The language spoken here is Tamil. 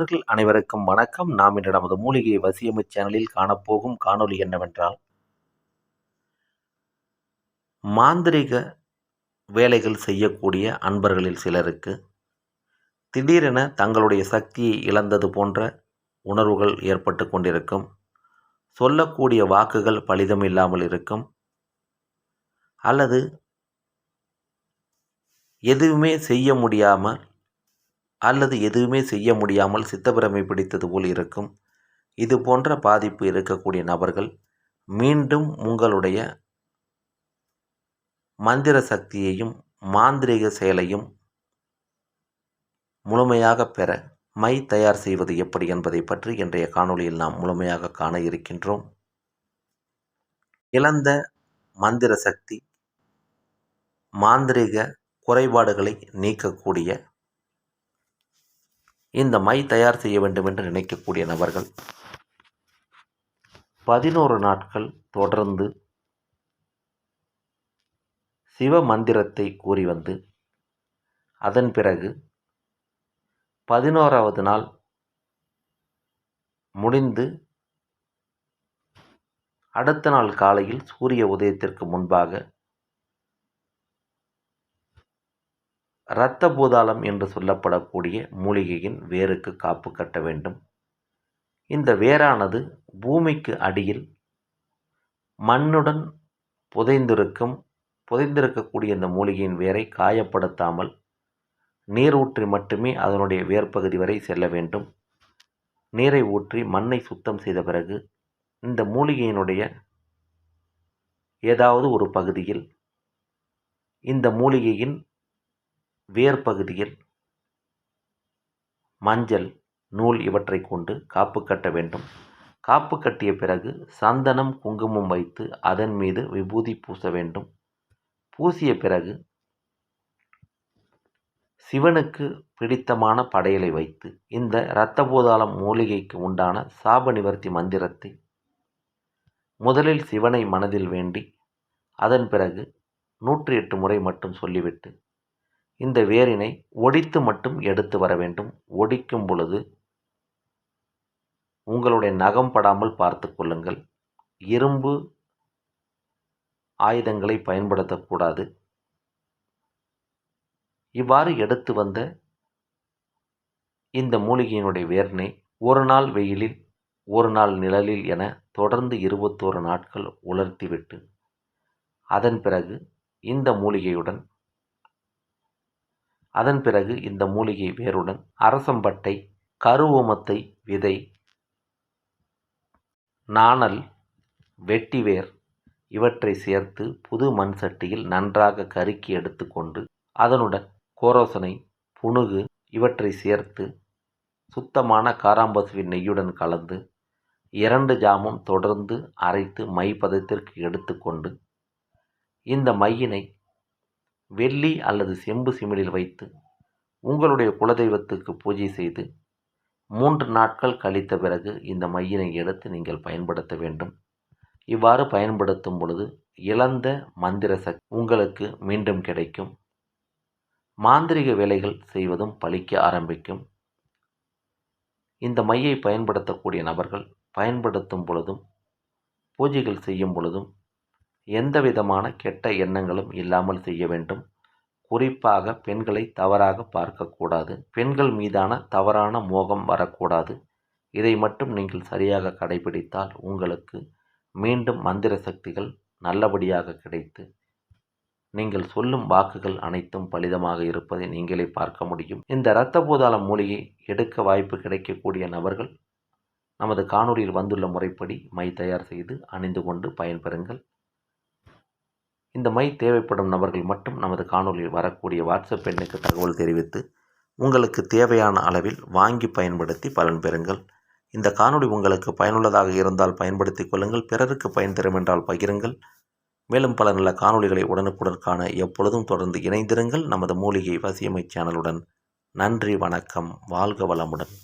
நண்பர்கள் அனைவருக்கும் வணக்கம். நாம் இன்று நமது மூலிகை வசியமை சேனலில் காணப்போகும் காணொளி என்னவென்றால் மாந்திரிக வேலைகள் செய்யக்கூடிய அன்பர்களில் சிலருக்கு திடீரென தங்களுடைய சக்தியை இழந்தது போன்ற உணர்வுகள் ஏற்பட்டு கொண்டிருக்கும். சொல்லக்கூடிய வாக்குகள் பலிதமில்லாமல் இருக்கும். அல்லது எதுவுமே செய்ய முடியாமல் அல்லது எதுவுமே செய்ய முடியாமல் சித்தப்பிரமை பிடித்தது போல் இருக்கும். இது போன்ற பாதிப்பு இருக்கக்கூடிய நபர்கள் மீண்டும் உங்களுடைய மந்திர சக்தியையும் மாந்திரிக செயலையும் முழுமையாக பெற மை தயார் செய்வது எப்படி என்பதை பற்றி இன்றைய காணொளியில் நாம் முழுமையாக காண இருக்கின்றோம். இழந்த மந்திர சக்தி மாந்திரிக குறைபாடுகளை நீக்கக்கூடிய இந்த மை தயார் செய்ய வேண்டும் என்று நினைக்கக்கூடிய நபர்கள் பதினோரு நாட்கள் தொடர்ந்து சிவ மந்திரத்தை கூறி வந்து அதன் பிறகு பதினோராவது நாள் முடிந்து அடுத்த நாள் காலையில் சூரிய உதயத்திற்கு முன்பாக இரத்த பூதாளம் என்று சொல்லப்படக்கூடிய மூலிகையின் வேருக்கு காப்பு கட்ட வேண்டும். இந்த வேரானது பூமிக்கு அடியில் மண்ணுடன் புதைந்திருக்கும் புதைந்திருக்கக்கூடிய இந்த மூலிகையின் வேரை காயப்படுத்தாமல் நீர் ஊற்றி மட்டுமே அதனுடைய வேர்ப்பகுதி வரை செல்ல வேண்டும். நீரை ஊற்றி மண்ணை சுத்தம் செய்த பிறகு இந்த மூலிகையினுடைய ஏதாவது ஒரு பகுதியில் இந்த மூலிகையின் வேர் பகுதியில் மஞ்சள் நூல் இவற்றை கொண்டு காப்பு கட்ட வேண்டும். காப்பு கட்டிய பிறகு சந்தனம் குங்குமம் வைத்து அதன் மீது விபூதி பூச வேண்டும். பூசிய பிறகு சிவனுக்கு பிடித்தமான படையலை வைத்து இந்த இரத்தபூதாளம் மூலிகைக்கு உண்டான சாப நிவர்த்தி மந்திரத்தை முதலில் சிவனை மனதில் வேண்டி அதன் பிறகு நூற்றி எட்டு முறை மட்டும் சொல்லிவிட்டு இந்த வேரினை ஒடித்து மட்டும் எடுத்து வர வேண்டும். ஒடிக்கும் பொழுது உங்களுடைய நகம் படாமல் பார்த்து கொள்ளுங்கள். இரும்பு ஆயுதங்களை பயன்படுத்தக்கூடாது. இவ்வாறு எடுத்து வந்த இந்த மூலிகையினுடைய வேர்னை ஒரு நாள் வெயிலில் ஒரு நாள் நிழலில் என தொடர்ந்து இருபத்தோரு நாட்கள் உலர்த்திவிட்டு அதன் பிறகு இந்த மூலிகையுடன் அதன் பிறகு இந்த மூலிகை வேருடன் அரசம்பட்டை கருவோமத்தை விதை நாணல் வெட்டிவேர் இவற்றை சேர்த்து புது மண் சட்டியில் நன்றாக கருக்கி எடுத்துக்கொண்டு அதனுடன் கோரோசனை புணுகு இவற்றை சேர்த்து சுத்தமான காராம்பசுவின் நெய்யுடன் கலந்து இரண்டு ஜாமும் தொடர்ந்து அரைத்து மை பதத்திற்கு எடுத்துக்கொண்டு இந்த மையினை வெள்ளி அல்லது செம்பு சிமிழில் வைத்து உங்களுடைய குலதெய்வத்துக்கு பூஜை செய்து மூன்று நாட்கள் கழித்த பிறகு இந்த மையினை எடுத்து நீங்கள் பயன்படுத்த வேண்டும். இவ்வாறு பயன்படுத்தும் பொழுது இழந்த மந்திர சக்தி உங்களுக்கு மீண்டும் கிடைக்கும். மாந்திரிக வேலைகள் செய்வதும் பழிக்க ஆரம்பிக்கும். இந்த மையை பயன்படுத்தக்கூடிய நபர்கள் பயன்படுத்தும் பொழுதும் பூஜைகள் செய்யும் பொழுதும் எந்த விதமான கெட்ட எண்ணங்களும் இல்லாமல் செய்ய வேண்டும். குறிப்பாக பெண்களை தவறாக பார்க்கக்கூடாது பெண்கள் மீதான தவறான மோகம் வரக்கூடாது. இதை மட்டும் நீங்கள் சரியாக கடைபிடித்தால் உங்களுக்கு மீண்டும் மந்திர சக்திகள் நல்லபடியாக கிடைத்து நீங்கள் சொல்லும் வாக்குகள் அனைத்தும் பலிதமாக இருப்பதை நீங்களே பார்க்க முடியும். இந்த இரத்த பூதாள மூலிகை எடுக்க வாய்ப்பு கிடைக்கக்கூடிய நபர்கள் நமது காணொலியில் வந்துள்ள முறைப்படி மை தயார் செய்து அணிந்து கொண்டு பயன்பெறுங்கள். இந்த மை தேவைப்படும் நபர்கள் மட்டும் நமது காணொலியில் வரக்கூடிய வாட்ஸ்அப் எண்ணுக்கு தகவல் தெரிவித்து உங்களுக்கு தேவையான அளவில் வாங்கி பயன்படுத்தி பலன் பெறுங்கள். இந்த காணொளி உங்களுக்கு பயனுள்ளதாக இருந்தால் பயன்படுத்திக் கொள்ளுங்கள். பிறருக்கு பயன் தரும் என்றால் பகிருங்கள். மேலும் பல நல்ல காணொளிகளை உடனுக்குடன் காண எப்பொழுதும் தொடர்ந்து இணைந்திருங்கள். நமது மூலிகை வசியமை சேனலுடன் நன்றி வணக்கம். வாழ்க வளமுடன்.